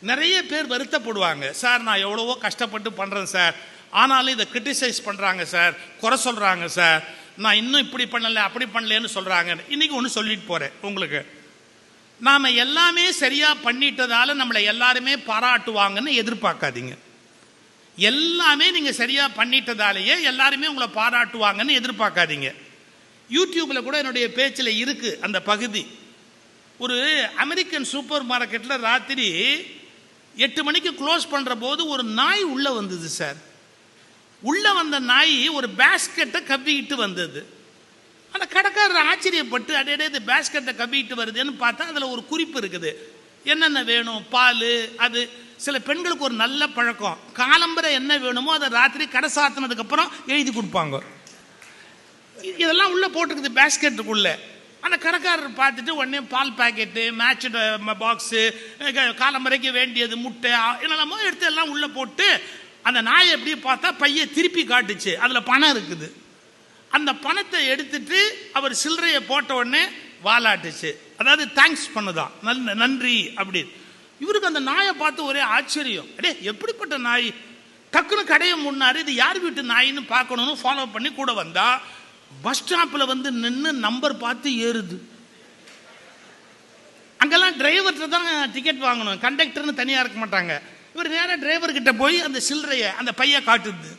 நிறைய பேர் வருத்தப்படுவாங்க. சார் நான் எவ்வளவோ கஷ்டப்பட்டு பண்றேன் சார். ஆனாலும் இதை கிரிட்டிசைஸ் பண்றாங்க சார். குறை சொல்றாங்க சார். நான் இன்னும் இப்படி பண்ணல அப்படி பண்ணலன்னு சொல்றாங்க. இன்னைக்கு ஒன்று சொல்லிட்டு போறேன் உங்களுக்கு. நாம எல்லாமே சரியா பண்ணிட்டதால நம்மளை எல்லாருமே பாராட்டுவாங்கன்னு எதிர்பார்க்காதீங்க. எல்லாமே நீங்க சரியா பண்ணிட்டதாலேயே எல்லாருமே உங்களை பாராட்டுவாங்கன்னு எதிர்பார்க்காதீங்க. யூடியூப்ல கூட என்னுடைய பேச்சில் இருக்கு அந்த பகுதி. ஒரு அமெரிக்கன் சூப்பர் மார்க்கெட்டில் ராத்திரி எட்டு மணிக்கு க்ளோஸ் பண்ணுற போது ஒரு நாய் உள்ளே வந்தது சார் உள்ளே வந்த நாய் ஒரு பேஸ்கெட்டை கவ்விக்கிட்டு வந்தது. அந்த கடைக்காரர் ஆச்சரியப்பட்டு அடையடே இந்த பேஸ்கெட்டை கவ்விக்கிட்டு வருதுன்னு பார்த்தா அதில் ஒரு குறிப்பு இருக்குது. என்னென்ன வேணும்? பால் அது. சில பெண்களுக்கு ஒரு நல்ல பழக்கம். காலம்பரை என்ன வேணுமோ அதை ராத்திரி கடை சாத்தினதுக்கப்புறம் எழுதி கொடுப்பாங்க. இதெல்லாம் உள்ளே போட்டிருக்குது பேஸ்கெட்டுக்குள்ளே அந்த கடைக்காரர் பார்த்துட்டு உடனே பால் பாக்கெட்டு மேட்ச் பாக்ஸு காலம்பரைக்கு வேண்டியது முட்டை என்னெல்லாமோ எடுத்து எல்லாம் உள்ளே போட்டு அந்த நாயை எப்படி பார்த்தா பையை திருப்பி காட்டுச்சு. அதில் பணம் இருக்குது. அந்த பணத்தை எடுத்துட்டு அவர் சில்லறையை போட்ட உடனே வாலாட்டுச்சு. அதாவது தேங்க்ஸ் பண்ணுதான். நல்ல நன்றி அப்படி இவருக்கு அந்த நாயை பார்த்து ஒரே ஆச்சரியம். அடே எப்படிப்பட்ட நாய்? டக்குன்னு கடையை முன்னாரு இது யார் வீட்டு நாயின்னு பார்க்கணும்னு ஃபாலோ பண்ணி கூட வந்தால் பஸ் ஸ்டாப்பில் வந்து நின்று நம்பர் பார்த்து ஏறுது. அங்கெல்லாம் டிரைவர்கிட்ட தான் டிக்கெட் வாங்கணும். கண்டக்டர்னு தனியாக இருக்க மாட்டாங்க. இவர் நேராக டிரைவர் கிட்ட போய் அந்த சில்லறையை அந்த பைய காட்டுது.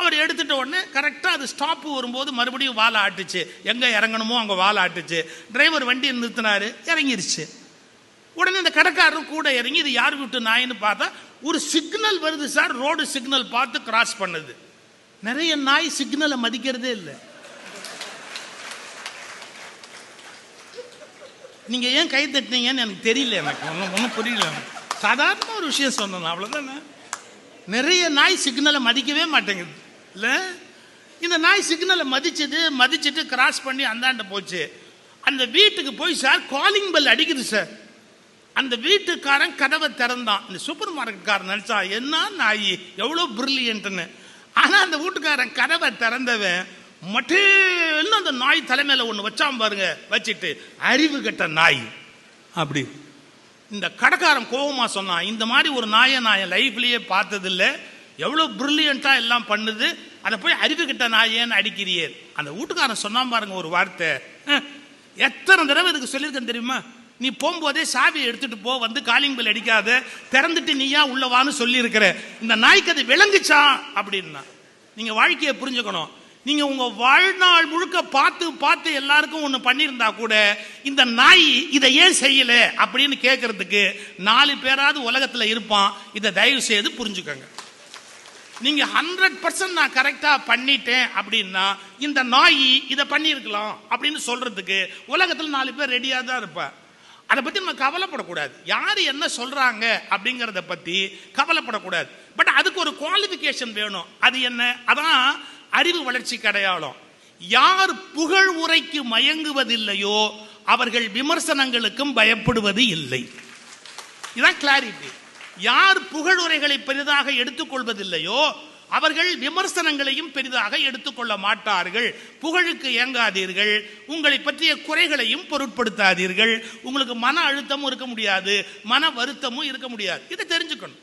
அவர் எடுத்துட்ட உடனே கரெக்டாக அது ஸ்டாப்பு வரும்போது மறுபடியும் வாழை ஆட்டுச்சு. எங்கே இறங்கணுமோ அங்கே வாழை ஆட்டுச்சு. டிரைவர் வண்டியை நிறுத்தினாரு இறங்கிருச்சு. உடனே இந்த கடைக்காரரும் கூட இறங்கி இது யார் வீட்டு நாயின்னு பார்த்தா ஒரு சிக்னல் வருது சார். ரோடு சிக்னல் பார்த்து கிராஸ் பண்ணுது. நிறைய நாய் சிக்னலை மதிக்கிறதே இல்லை. நீங்க ஏன் கை தட்டினீங்கன்னு எனக்கு தெரியல எனக்கு. ஒன்றும் ஒன்றும் புரியல எனக்கு. சாதாரண ஒரு விஷயம் சொன்னேன் அவ்வளோதானே நிறைய நாய் சிக்னலை மதிக்கவே மாட்டேங்குது. இல்லை? இந்த நாய் சிக்னலை மதிச்சது மதிச்சுட்டு கிராஸ் பண்ணி அந்தாண்ட போச்சு. அந்த வீட்டுக்கு போய் சார் காலிங் பெல் அடிக்குது சார் அந்த வீட்டுக்காரன் கதவை திறந்தான். இந்த சூப்பர் மார்க்கெட்காரன் நினச்சா என்ன நாய்? எவ்வளோ பிரில்லியன்ட்டுன்னு ஆனால் அந்த வீட்டுக்காரன் கதவை திறந்தவன் மட்டேன்னு அந்த நாய் தலைமையில ஒன்று வச்சான் பாருங்க வச்சுட்டு அறிவு கெட்ட நாய். அப்படி. இந்த கடைக்காரன் கோபமா சொன்னான் இந்த மாதிரி ஒரு நாயை நான் என் லைஃப்லயே பார்த்ததில்ல எவ்வளோ பிரில்லியண்டா எல்லாம் பண்ணுது அதை போய் அறிவு கிட்ட நாயேன்னு அடிக்கிறியே. அந்த வீட்டுக்காரன் சொன்னான் பாருங்க ஒரு வார்த்தை "அஹ், எத்தனை தடவை இதுக்கு சொல்லியிருக்கேன் தெரியுமா? நீ போகும்போதே சாவியை எடுத்துட்டு போ வந்து காலிங் பெல் அடிக்காத திறந்துட்டு நீயா உள்ள வான்னு சொல்லியிருக்கிற. இந்த நாய்க்கு அது விளங்குச்சா? அப்படின்னா நீங்க வாழ்க்கையை புரிஞ்சுக்கணும். நீங்க உங்க வாழ்நாள் முழுக்க பார்த்து பார்த்து எல்லாருக்கும் ஒன்று பண்ணியிருந்தா கூட இந்த நாய் இதை ஏன் செய்யல அப்படின்னு கேட்கறதுக்கு நாலு பேராவது உலகத்தில் இருப்பான். இதை தயவு செய்து புரிஞ்சுக்கோங்க. நீங்க ஹண்ட்ரட் பர்சன்ட் நான் கரெக்டா பண்ணிட்டேன் அப்படின்னா இந்த நாய் இதை பண்ணியிருக்கலாம் அப்படின்னு சொல்றதுக்கு உலகத்தில் நாலு பேர் ரெடியாக தான் இருப்பேன் அதை பத்தி நம்ம கவலைப்படக்கூடாது. யார் என்ன சொல்றாங்க அப்படிங்கிறத பத்தி கவலைப்படக்கூடாது. பட் அதுக்கு ஒரு குவாலிஃபிகேஷன் வேணும். அது என்ன? அதான் அறிவு வளர்ச்சிக்கு அடையாளம் யார் புகழ் உரைக்கு மயங்குவதில்லையோ அவர்கள் விமர்சனங்களுக்கும் பயப்படுவது இல்லை. இதான் கிளாரிட்டி யார் புகழுரைகளை பெரிதாக எடுத்துக்கொள்வதில்லையோ அவர்கள் விமர்சனங்களையும் பெரிதாக எடுத்துக்கொள்ள மாட்டார்கள். புகழுக்கு இயங்காதீர்கள் உங்களை பற்றிய குறைகளையும் பொருட்படுத்தாதீர்கள். உங்களுக்கு மன அழுத்தமும் இருக்க முடியாது. மன வருத்தமும் இருக்க முடியாது. இதை தெரிஞ்சுக்கணும்.